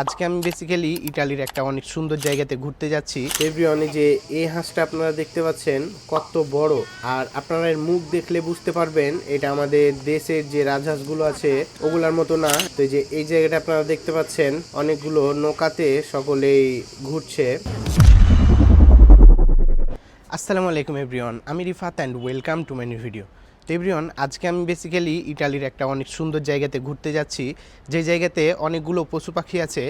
আজকে আমি বেসিক্যালি ইটালির একটা অনেক সুন্দর জায়গাতে ঘুরতে যাচ্ছি। এভরিওয়ানে যে এই হাঁসটা আপনারা দেখতে পাচ্ছেন কত বড়। আর আপনারা এর মুখ দেখলে বুঝতে পারবেন এটা আমাদের দেশের যে রাজহাঁসগুলো আছে ওগুলার মতো না। তো যে এই জায়গাটা আপনারা দেখতে পাচ্ছেন অনেকগুলো নৌকাতে সকলেই ঘুরছে। আসসালামু আলাইকুম এভরিওয়ান আমি Rifat and welcome to my new video তো এভরিওয়ান, আজকে আমি বেসিক্যালি ইটালির একটা অনেক সুন্দর জায়গাতে ঘুরতে যাচ্ছি। যে জায়গাতে অনেকগুলো পশু পাখি আছে।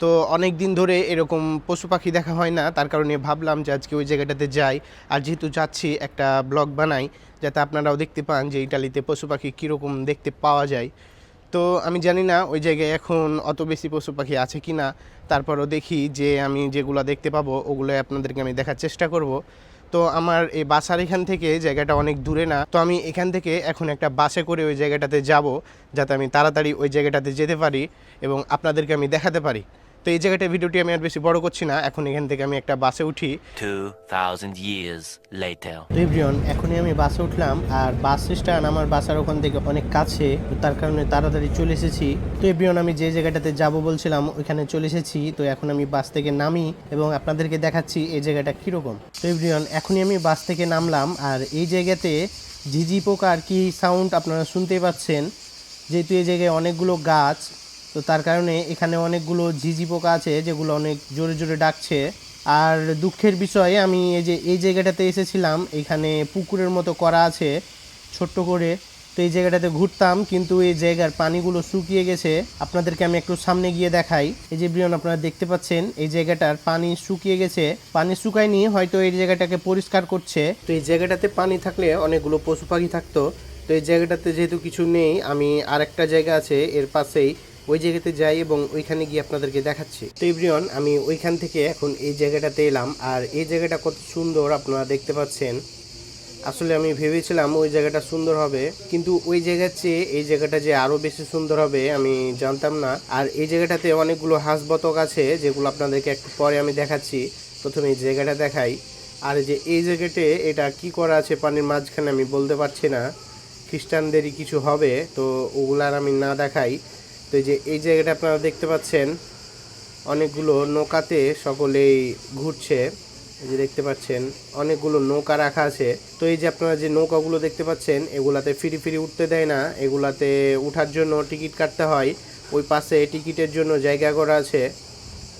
তো অনেক দিন ধরে এরকম পশু পাখি দেখা হয় না, তার কারণে ভাবলাম যে আজকে ওই জায়গাটাতে যাই। আর যেহেতু যাচ্ছি, একটা ব্লগ বানাই, যাতে আপনারাও দেখতে পান যে ইটালিতে পশু পাখি কীরকম দেখতে পাওয়া যায়। তো আমি জানি না ওই জায়গায় এখন অত বেশি পশু পাখি আছে কি না তারপরও দেখি যে আমি যেগুলো দেখতে পাবো ওগুলো আপনাদেরকে আমি দেখার চেষ্টা করব। তো আমার এই বাসার এখান থেকে জায়গাটা অনেক দূরে না। তো আমি এখান থেকে এখন একটা বাসে করে ওই জায়গাটাতে যাব, যাতে আমি তাড়াতাড়ি ওই জায়গাটাতে যেতে পারি এবং আপনাদেরকে আমি দেখাতে পারি। তো এই জায়গাটা ভিডিওটি আমি আর বেশি বড় করছি না। এখন এখান থেকে আমি একটা বাসে উঠি। 2,000 years later. তো এখনই আমি বাসে উঠলাম আর বাস স্ট্যান্ড আমার বাসার ওখান থেকে অনেক কাছে তার কারণে তাড়াতাড়ি চলে এসেছি। তো এভরিওয়ান আমি যে জায়গাটাতে যাব বলছিলাম ওইখানে চলে এসেছি। তো এখন আমি বাস থেকে নামি এবং আপনাদেরকে দেখাচ্ছি এই জায়গাটা কীরকম। তো এভরিওয়ান এখনই আমি বাস থেকে নামলাম আর এই জায়গাতে ঝিঝি পোকার কি সাউন্ড আপনারা শুনতেই পাচ্ছেন? যেহেতু এই জায়গায় অনেকগুলো গাছ তো তার কারণে এখানে অনেকগুলো ঝিঝি পোকা আছে যেগুলো অনেক জোরে জোরে ডাকছে। আর দুঃখের বিষয়ে, আমি এই যে, এই জায়গাটাতে এসেছিলাম, এখানে পুকুরের মতো করা আছে, ছোট্ট করে। তো এই জায়গাটাতে ঘুরতাম, কিন্তু এই জায়গার পানিগুলো শুকিয়ে গেছে। আপনাদেরকে আমি একটু সামনে গিয়ে দেখাই। এই যে, ব্রিয়ন, আপনারা দেখতে পাচ্ছেন, এই জায়গাটার পানি শুকিয়ে গেছে। পানি শুকায়নি, হয়তো এই জায়গাটাকে পরিষ্কার করছে। তো এই জায়গাটাতে পানি থাকলে অনেকগুলো পশু পাখি থাকতো। তো এই জায়গাটাতে যেহেতু কিছু নেই, আমি আরেকটা জায়গা আছে, এর পাশেই ওই জায়গাতে যাই এবং ওইখানে গিয়ে আপনাদেরকে দেখাচ্ছি। তো এভরিওয়ান, আমি ওইখান থেকে এখন এই জায়গাটাতে এলাম আর এই জায়গাটা কত সুন্দর আপনারা দেখতে পাচ্ছেন। আসলে আমি ভেবেছিলাম ওই জায়গাটা সুন্দর হবে, কিন্তু ওই জায়গার চেয়ে এই জায়গাটা যে আরও বেশি সুন্দর হবে আমি জানতাম না। আর এই জায়গাটাতে অনেকগুলো হাঁস বতক আছে যেগুলো আপনাদেরকে একটু পরে আমি দেখাচ্ছি। প্রথমে এই জায়গাটা দেখাই। আর যে এই জায়গাতে এটা কি করা আছে পানির মাঝখানে আমি বলতে পারছি না। খ্রিস্টানদেরই কিছু হবে, তো ওগুলার আমি না দেখাই। তো এই যে, এই জায়গাটা আপনারা দেখতে পাচ্ছেন, অনেকগুলো নৌকাতে সকলেই ঘুরছে। এই যে দেখতে পাচ্ছেন, অনেকগুলো নৌকা রাখা আছে। তো এই যে আপনারা যে নৌকাগুলো দেখতে পাচ্ছেন, এগুলাতে ফিরি ফিরি উঠতে দেয় না। এগুলাতে উঠার জন্য টিকিট কাটতে হয়। ওই পাশে টিকিটের জন্য জায়গা করা আছে।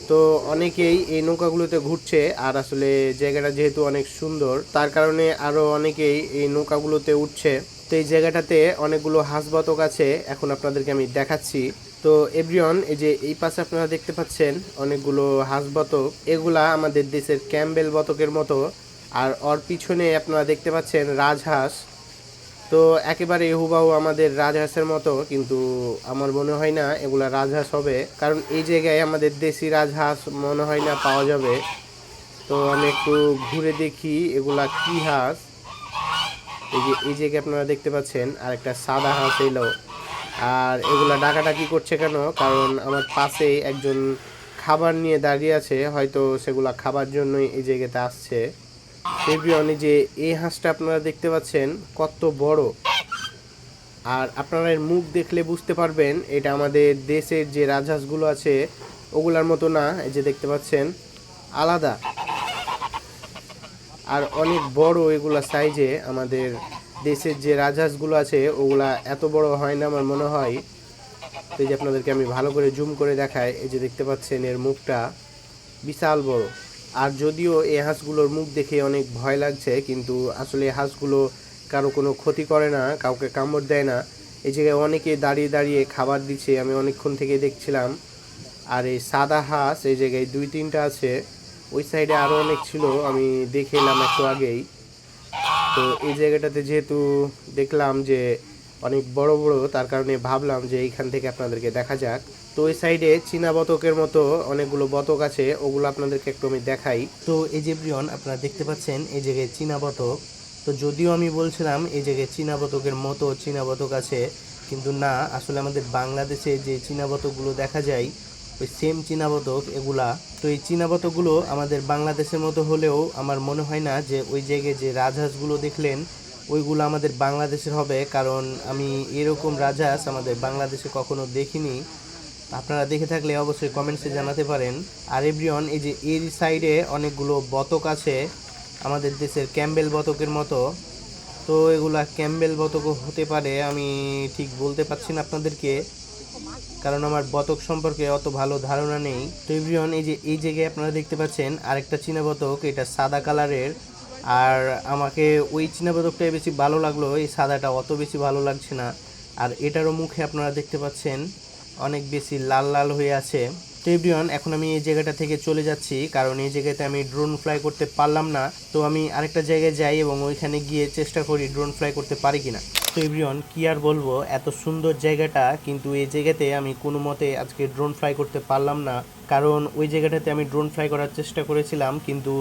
তো অনেকেই এই নৌকাগুলোতে ঘুরছে। আর আসলে জায়গাটা যেহেতু অনেক সুন্দর, তার কারণে আরও অনেকেই এই নৌকাগুলোতে উঠছে। তো এই জায়গাটাতে অনেকগুলো হাঁস বতক আছে। এখন আপনাদেরকে আমি দেখাচ্ছি। তো এভরিওয়ান, এই যে এই পাশে আপনারা দেখতে পাচ্ছেন অনেকগুলো হাঁস বতক। এগুলা আমাদের দেশের ক্যাম্বেল বতকের মতো। আর ওর পিছনে আপনারা দেখতে পাচ্ছেন রাজহাঁস। তো একেবারে হুবাহু আমাদের রাজহাঁসের মতো, কিন্তু আমার মনে হয় না এগুলা রাজহাঁস হবে। কারণ এই জায়গায় আমাদের দেশি রাজহাঁস মনে হয় না পাওয়া যাবে। তো আমি একটু ঘুরে দেখি এগুলা কি হাঁস। এই যে, এই জায়গায় আপনারা দেখতে পাচ্ছেন আর একটা সাদা হাঁস এলো। আর এগুলো ডাকাডাকি করছে কেন? কারণ আমার পাশেই একজন খাবার নিয়ে দাঁড়িয়ে আছে, হয়তো সেগুলা খাবার জন্যই এই জায়গাতে আসছে। এভরিওয়ানে যে এই হাঁসটা আপনারা দেখতে পাচ্ছেন, কত বড়। আর আপনারা এর মুখ দেখলে বুঝতে পারবেন, এটা আমাদের দেশের যে রাজহাঁসগুলো আছে, ওগুলার মতো না, এই যে দেখতে পাচ্ছেন, আলাদা। আর অনেক বড় এগুলা সাইজে আমাদের দেশের যে রাজহাঁসগুলো আছে, ওগুলা এত বড় হয় না আমার মনে হয়। তো এই যে আপনাদেরকে আমি ভালো করে জুম করে দেখাই, এই যে দেখতে পাচ্ছেন এর মুখটা বিশাল বড়। আর যদিও এই হাঁসগুলোর মুখ দেখে অনেক ভয় লাগছে, কিন্তু আসলে এই হাঁসগুলো কারও কোনো ক্ষতি করে না, কাউকে কামড় দেয় না। এই জায়গায় অনেকে দাঁড়িয়ে দাঁড়িয়ে খাবার দিচ্ছে, আমি অনেকক্ষণ থেকে দেখছিলাম। আর এই সাদা হাঁস, এই জায়গায় দুই তিনটা আছে। ওই সাইডে আরও অনেক ছিল, আমি দেখে এলাম একটু আগেই। তো এই জায়গাটাতে যেহেতু দেখলাম যে অনেক বড় বড়, তার কারণে ভাবলাম যে এইখান থেকে আপনাদেরকে দেখা যাক। তো ওই সাইডে চীনা বতকের মতো অনেকগুলো বতক আছে, ওগুলো আপনাদেরকে একটু আমি দেখাই। তো এই যে প্রিয়ন, আপনারা দেখতে পাচ্ছেন এই জায়গায় চীনা বতক। তো যদিও আমি বলছিলাম এই জায়গায় চীনা বতকের মতো চীনা বতক আছে, কিন্তু না, আসলে আমাদের বাংলাদেশে যে চীনা বতকগুলো দেখা যায় ওই সেম চীনা বতক এগুলা। তো এই চীনা বতকগুলো আমাদের বাংলাদেশের মতো হলেও আমার মনে হয় না যে ওই জায়গায় যে রাজহাঁসগুলো দেখলেন, ওইগুলো আমাদের বাংলাদেশের হবে। কারণ আমি এরকম রাজহাঁস আমাদের বাংলাদেশে কখনো দেখিনি। আপনারা দেখে থাকলে অবশ্যই কমেন্টসে জানাতে পারেন। আর এভরিওয়ান, এই যে এর সাইডে অনেকগুলো বতক আছে আমাদের দেশের ক্যাম্বেল বতকের মতো। তো এগুলা ক্যাম্বেল বতকও হতে পারে, আমি ঠিক বলতে পারছি না আপনাদেরকে। কারণ আমার বতক সম্পর্কে অত ভালো ধারণা নেই। তো এই যে, এই জায়গায় আপনারা দেখতে পাচ্ছেন আরেকটা চীনা বতক, এটা সাদা কালারের। আর আমাকে ওই চীনা বতকটাই বেশি ভালো লাগল, এই সাদাটা অত বেশি ভালো লাগছে না। আর এটারও মুখে আপনারা দেখতে পাচ্ছেন অনেক বেশি লাল লাল হয়ে আছে। তো এখন আমি এই জায়গাটা থেকে চলে যাচ্ছি, কারণ এই জায়গাতে আমি ড্রোন ফ্লাই করতে পারলাম না। তো আমি আরেকটা জায়গায় যাই এবং ওইখানে গিয়ে চেষ্টা করি ড্রোন ফ্লাই করতে পারি কিনা। তো কি আর বলব? এত সুন্দর জায়গাটা, কিন্তু এই জায়গাতে আমি কোনো মতে আজকে ড্রোন ফ্লাই করতে পারলাম না। কারণ ওই জায়গাটাতে আমি ড্রোন ফ্লাই করার চেষ্টা করেছিলাম, কিন্তু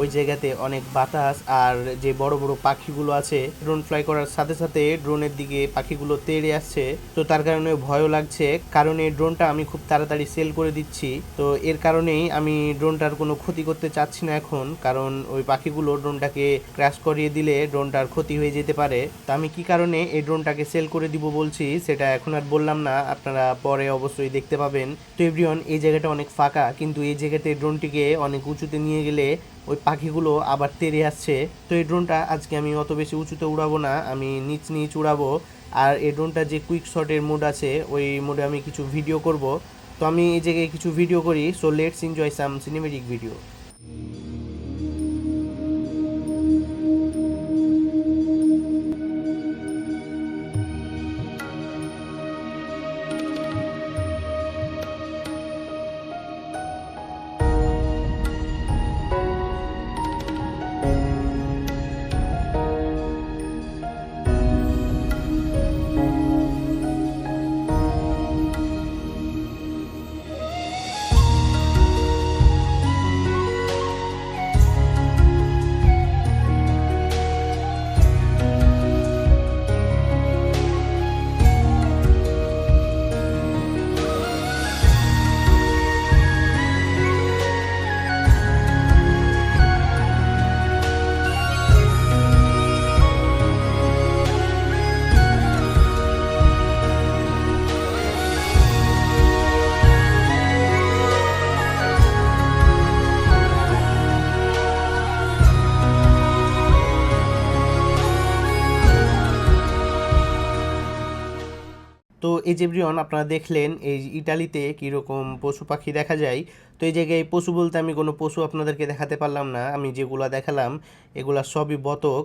ওই জায়গাতে অনেক বাতাস আর যে বড় বড় পাখিগুলো আছে ড্রোন ফ্লাই করার সাথে সাথে ড্রোনের দিকে পাখিগুলো তেড়ে আসছে। তো তার কারণে ভয়ও লাগছে। কারণ এই ড্রোনটা আমি খুব তাড়াতাড়ি সেল করে দিচ্ছি। তো এর কারণেই আমি ড্রোনটার কোনো ক্ষতি করতে চাচ্ছি না এখন। কারণ ওই পাখিগুলো ড্রোনটাকে ক্র্যাশ করিয়ে দিলে ড্রোনটার ক্ষতি হয়ে যেতে পারে। তো আমি কি কারণে এই ড্রোনটাকে সেল করে দিব বলছি, সেটা এখন আর বললাম না, আপনারা পরে অবশ্যই দেখতে পাবেন। তো এভরিওয়ান এই জায়গাটা অনেক ফাঁকা, কিন্তু এই জায়গাতে ড্রোনটিকে অনেক উঁচুতে নিয়ে গেলে ওই পাখিগুলো আবার তেড়ে আসছে। তো এই ড্রোনটা আজকে আমি অত বেশি উঁচুতে উড়াবো না, আমি নিচ নিচ উড়াবো। আর এই ড্রোনটা যে কুইক শটের মোড আছে, ওই মোডে আমি কিছু ভিডিও করব। তো আমি এই জায়গায় কিছু ভিডিও করি so let's enjoy some cinematic video তো এই যে ব্রিয়ন আপনারা দেখলেন এই ইটালিতে কীরকম পশু পাখি দেখা যায়। তো এই জায়গায় পশু বলতে আমি কোনো পশু আপনাদেরকে দেখাতে পারলাম না, আমি যেগুলো দেখালাম, এগুলা সবই বতক।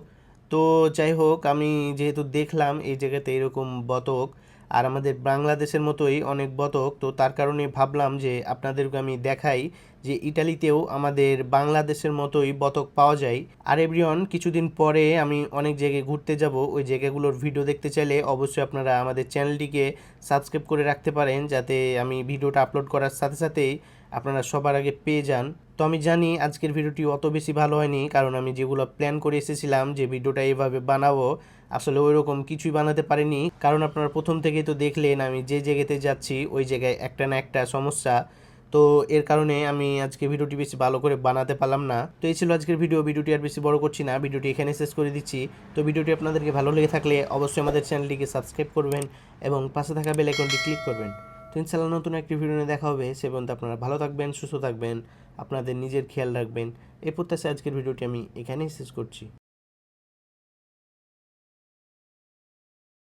তো যাই হোক, আমি যেহেতু দেখলাম এই জায়গাতে এরকম বতক আর আমাদের বাংলাদেশের মতোই অনেক বতক, তো তার কারণে ভাবলাম যে আপনাদেরকে আমি দেখাই যে ইটালিতেও আমাদের বাংলাদেশের মতোই বতক পাওয়া যায়। আর এভরিওয়ান, কিছুদিন পরে আমি অনেক জায়গায় ঘুরতে যাব। ওই জায়গাগুলোর ভিডিও দেখতে চাইলে অবশ্যই আপনারা আমাদের চ্যানেলটিকে সাবস্ক্রাইব করে রাখতে পারেন, যাতে আমি ভিডিওটা আপলোড করার সাথে সাথেই আপনারা সবার আগে পেয়ে যান। তো আমি জানি আজকের ভিডিওটি অত বেশি ভালো হয়নি, কারণ আমি যেগুলো প্ল্যান করে এসেছিলাম, যে ভিডিওটা এইভাবে বানাবো, আসলে ওই রকম কিছুই বানাতে পারিনি। কারণ আপনারা প্রথম থেকেই তো দেখলেন, আমি যে জায়গাতে যাচ্ছি, ওই জায়গায় একটা না একটা সমস্যা। তো এর কারণে আমি আজকে ভিডিওটি বেশি ভালো করে বানাতে পারলাম না। তো এই ছিল আজকের ভিডিও, ভিডিওটি আর বেশি বড় করছি না, ভিডিওটি এখানে শেষ করে দিচ্ছি। তো ভিডিওটি আপনাদেরকে ভালো লেগে থাকলে অবশ্যই আমাদের চ্যানেলটিকে সাবস্ক্রাইব করবেন এবং পাশে থাকা বেল আইকনটি ক্লিক করবেন। তো ইনশাল্লাহ নতুন একটি ভিডিও নিয়ে দেখা হবে। সে পর্যন্ত আপনারা ভালো থাকবেন, সুস্থ থাকবেন, আপনাদের নিজের খেয়াল রাখবেন। এ প্রত্যাশায় আজকের ভিডিওটি আমি এখানেই শেষ করছি।